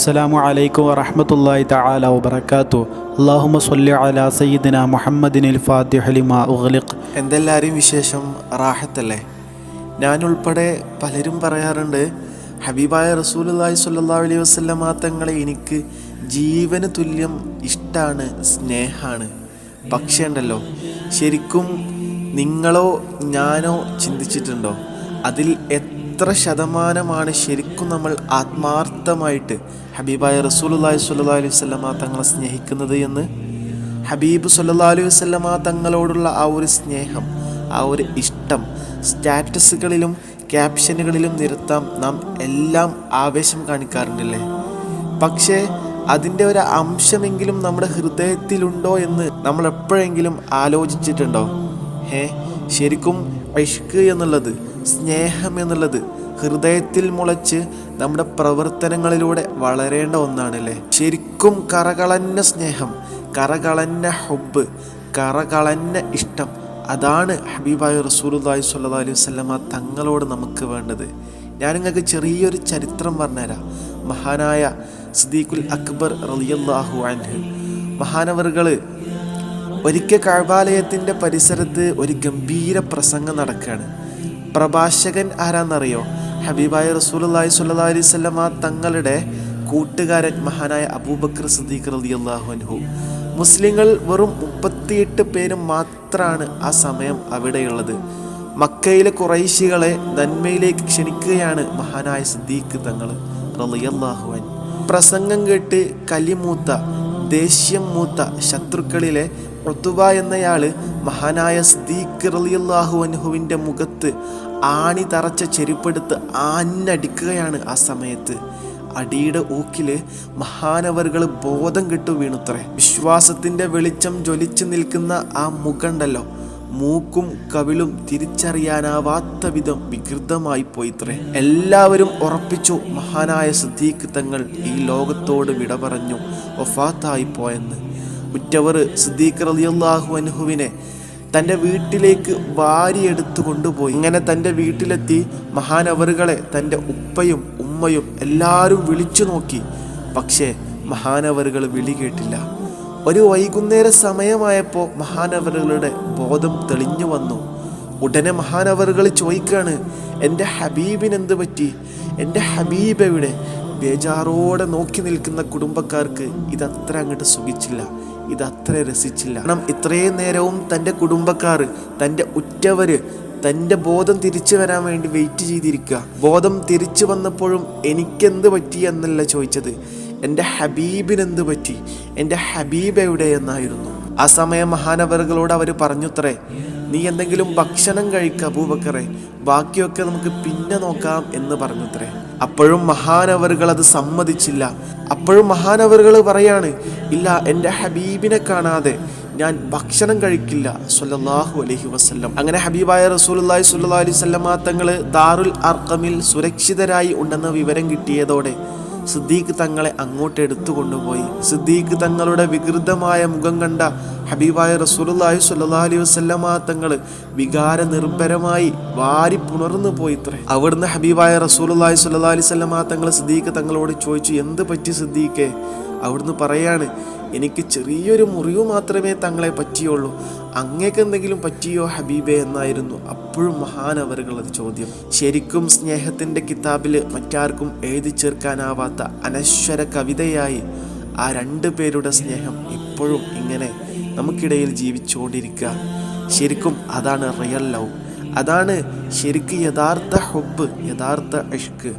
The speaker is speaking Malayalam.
അസ്സലാമു അലൈക്കും വറഹ്മത്തുള്ളാഹി തആല വാത്തു അല്ലാഹുമ്മ സ്വല്ലി അലാ സയ്യിദിന മുഹമ്മദിനിൽ ഫാത്തിഹ ലിമാ ഉഗ്ലിഖ്. എന്തെല്ലാവരും വിശേഷം? റാഹത്തല്ലേ? ഞാനുൾപ്പെടെ പലരും പറയാറുണ്ട് ഹബീബായ റസൂലുള്ളാഹി സ്വല്ലല്ലാഹു അലൈഹി വസല്ലമ തങ്ങളെ എനിക്ക് ജീവന് തുല്യം ഇഷ്ടമാണ് സ്നേഹമാണ് പക്ഷേ ഉണ്ടല്ലോ ശരിക്കും നിങ്ങളോ ഞാനോ ചിന്തിച്ചിട്ടുണ്ടോ? അതിൽ എത്ര ശതമാനമാണ് ശരിക്കും നമ്മൾ ആത്മാർത്ഥമായിട്ട് ഹബീബായ റസൂലുള്ളാഹി സ്വല്ലല്ലാഹു അലൈഹി വസല്ലമ തങ്ങളെ സ്നേഹിക്കുന്നത് എന്ന്? ഹബീബ് സല്ലാ അലൈഹി വസല്ലമ തങ്ങളോടുള്ള ആ ഒരു സ്നേഹം ആ ഒരു ഇഷ്ടം സ്റ്റാറ്റസുകളിലും ക്യാപ്ഷനുകളിലും നിരത്താം നാം എല്ലാം ആവേശം കാണിക്കാറുണ്ടല്ലേ? പക്ഷേ അതിന്റെ ഒരു അംശമെങ്കിലും നമ്മുടെ ഹൃദയത്തിലുണ്ടോ എന്ന് നമ്മൾ എപ്പോഴെങ്കിലും ആലോചിച്ചിട്ടുണ്ടോ? ഹേ ശരിക്കും ഐഷ്ക് എന്നുള്ളത് സ്നേഹം എന്നുള്ളത് ഹൃദയത്തിൽ മുളച്ച് നമ്മുടെ പ്രവർത്തനങ്ങളിലൂടെ വളരേണ്ട ഒന്നാണല്ലേ? ശരിക്കും കറകളഞ്ഞ സ്നേഹം കറകളഞ്ഞ ഹൊബ് കറകളഞ്ഞ ഇഷ്ടം അതാണ് ഹബീബായ റസൂലുള്ളാഹി സ്വല്ലല്ലാഹു അലൈഹി വസല്ലമ തങ്ങളോട് നമുക്ക് വേണ്ടത്. ഞാൻ നിങ്ങൾക്ക് ചെറിയൊരു ചരിത്രം പറഞ്ഞുതരാം. മഹാനായ സിദ്ദീഖുൽ അക്ബർ റളിയല്ലാഹു അൻഹു മഹാനവറുകൾ ഒരിക്കൽ കഴബാലയത്തിന്റെ പരിസരത്ത് ഒരു ഗംഭീര പ്രസംഗം നടക്കുകയാണ്. പ്രഭാഷകൻ ആരാന്നറിയോ? ഹബീബായ റസൂലുള്ളാഹി സുല്ലാ അലൈഹി വസല്ലമ തങ്ങളുടെ കൂട്ടുകാരൻ മഹാനായ അബൂബക്കർ സിദ്ദീഖ് റളിയല്ലാഹു അൻഹു. മുസ്ലിങ്ങൾ വെറും മുപ്പത്തിയെട്ട് പേര് മാത്രമാണ് ആ സമയം അവിടെയുള്ളത്. മക്കയിലെ കുറൈശികളെ നന്മയിലേക്ക് ക്ഷണിക്കുകയാണ് മഹാനായ സിദ്ദീഖ് തങ്ങൾ റളിയല്ലാഹു അൻഹു. പ്രസംഗം കേട്ട് കലിമൂത്ത ദേഷ്യം മൂത്ത ശത്രുക്കളിലെ ഒത്തുബ എന്നയാൾ മഹാനായ സ്ദീഖ് റളിയല്ലാഹു അനുഹുവിന്റെ മുഖത്ത് ആണി തറച്ച ചെരുപ്പെടുത്ത് ആഞ്ഞടിക്കുകയാണ് ആ സമയത്ത്. അടിയുടെ ഊക്കിൽ മഹാനവറുകൾ ബോധം കിട്ടു വീണുത്രേ. വിശ്വാസത്തിന്റെ വെളിച്ചം ജ്വലിച്ചു നിൽക്കുന്ന ആ മുഖണ്ടല്ലോ. മൂക്കും കവിളും തിരിച്ചറിയാനാവാത്ത വിധം വികൃതമായി പോയിത്രേ. എല്ലാവരും ഉറപ്പിച്ചു മഹാനായ സിദ്ദീഖ് തങ്ങൾ ഈ ലോകത്തോട് വിട പറഞ്ഞു. ഒഫാത്തായി പോയെന്ന്. ഉറ്റവർ സിദ്ദീഖ് റളിയല്ലാഹു അൻഹുവിനെ തന്റെ വീട്ടിലേക്ക് വാരിയെടുത്തു കൊണ്ടുപോയി. ഇങ്ങനെ തന്റെ വീട്ടിലെത്തി മഹാനവറുകളെ തന്റെ ഉപ്പയും ഉമ്മയും എല്ലാവരും വിളിച്ചു നോക്കി. പക്ഷേ മഹാനവറുകൾ വിളി കേട്ടില്ല. ഒരു വൈകുന്നേര സമയമായപ്പോൾ മഹാനവറുകളുടെ ബോധം തെളിഞ്ഞു വന്നു. ഉടനെ മഹാനവറുകൾ ചോദിക്കുകയാണ് എന്റെ ഹബീബിനെന്ത് പറ്റി? എന്റെ ഹബീബ് എവിടെ? ബേജാറോടെ നോക്കി നിൽക്കുന്ന കുടുംബക്കാർക്ക് ഇതത്ര അങ്ങോട്ട് സുഖിച്ചില്ല ഇതത്ര രസിച്ചില്ല. കാരണം ഇത്രയും നേരവും തന്റെ കുടുംബക്കാർ തന്റെ ഉറ്റവര് തന്റെ ബോധം തിരിച്ചു വരാൻ വേണ്ടി വെയിറ്റ് ചെയ്തിരിക്കുക. ബോധം തിരിച്ചു വന്നപ്പോഴും എനിക്കെന്ത് പറ്റി എന്നല്ല ചോദിച്ചത്. എന്റെ ഹബീബിനെന്ത് പറ്റി? എന്റെ ഹബീബ് എവിടെ എന്നായിരുന്നു ആ സമയം മഹാനവറുകളോട് അവർ പറഞ്ഞുത്രേ നീ എന്തെങ്കിലും ഭക്ഷണം കഴിക്ക അബൂബക്കറെ ബാക്കിയൊക്കെ നമുക്ക് പിന്നെ നോക്കാം എന്ന് പറഞ്ഞുത്രേ. അപ്പോഴും മഹാനവറുകൾ അത് സമ്മതിച്ചില്ല. അപ്പോഴും മഹാനവറുകൾ പറയാണ് ഇല്ല എന്റെ ഹബീബിനെ കാണാതെ ഞാൻ ഭക്ഷണം കഴിക്കില്ല. സുല്ലാഹു അലഹി വസ്ല്ലം. അങ്ങനെ ഹബീബായ റസൂലുള്ളാഹി സുല്ലാ അലൈഹി വസല്ലമ തങ്ങൾ ദാറുൽ അർക്കമിൽ സുരക്ഷിതരായി ഉണ്ടെന്ന വിവരം കിട്ടിയതോടെ സിദ്ദീഖ് തങ്ങളെ അങ്ങോട്ട് എടുത്തു കൊണ്ടുപോയി സിദ്ദീഖ് തങ്ങളുടെ വികൃതമായ മുഖം കണ്ട ഹബീബായ റസൂലുള്ളാഹി സ്വല്ലല്ലാഹു അലൈഹി വസല്ലമ തങ്ങൾ വികാര നിർഭരമായി വാരി പുണർന്നു പോയിത്രേ അവിടുന്ന് ഹബീബായ റസൂലുള്ളാഹി സ്വല്ലല്ലാഹു അലൈഹി വസല്ലമ തങ്ങൾ സിദ്ദീഖ് തങ്ങളോട് ചോദിച്ചു എന്ത് പറ്റി സിദ്ദീഖെ? അവിടുന്ന് പറയാണ് എനിക്ക് ചെറിയൊരു മുറിവ് മാത്രമേ തങ്ങളെ പറ്റിയുള്ളൂ. അങ്ങേക്ക് എന്തെങ്കിലും പറ്റിയോ ഹബീബെ എന്നായിരുന്നു അപ്പോഴും മഹാനവറുകൾ അത് ചോദ്യം. ശരിക്കും സ്നേഹത്തിന്റെ കിതാബിൽ മറ്റാർക്കും എഴുതി ചേർക്കാനാവാത്ത അനശ്വര കവിതയായി ആ രണ്ട് പേരുടെ സ്നേഹം ഇപ്പോഴും ഇങ്ങനെ നമുക്കിടയിൽ ജീവിച്ചുകൊണ്ടിരിക്കുക. ശരിക്കും അതാണ് റിയൽ ലവ് അതാണ് ശരിക്കും യഥാർത്ഥ ഹൊബ് യഥാർത്ഥ ഇഷ്ക്.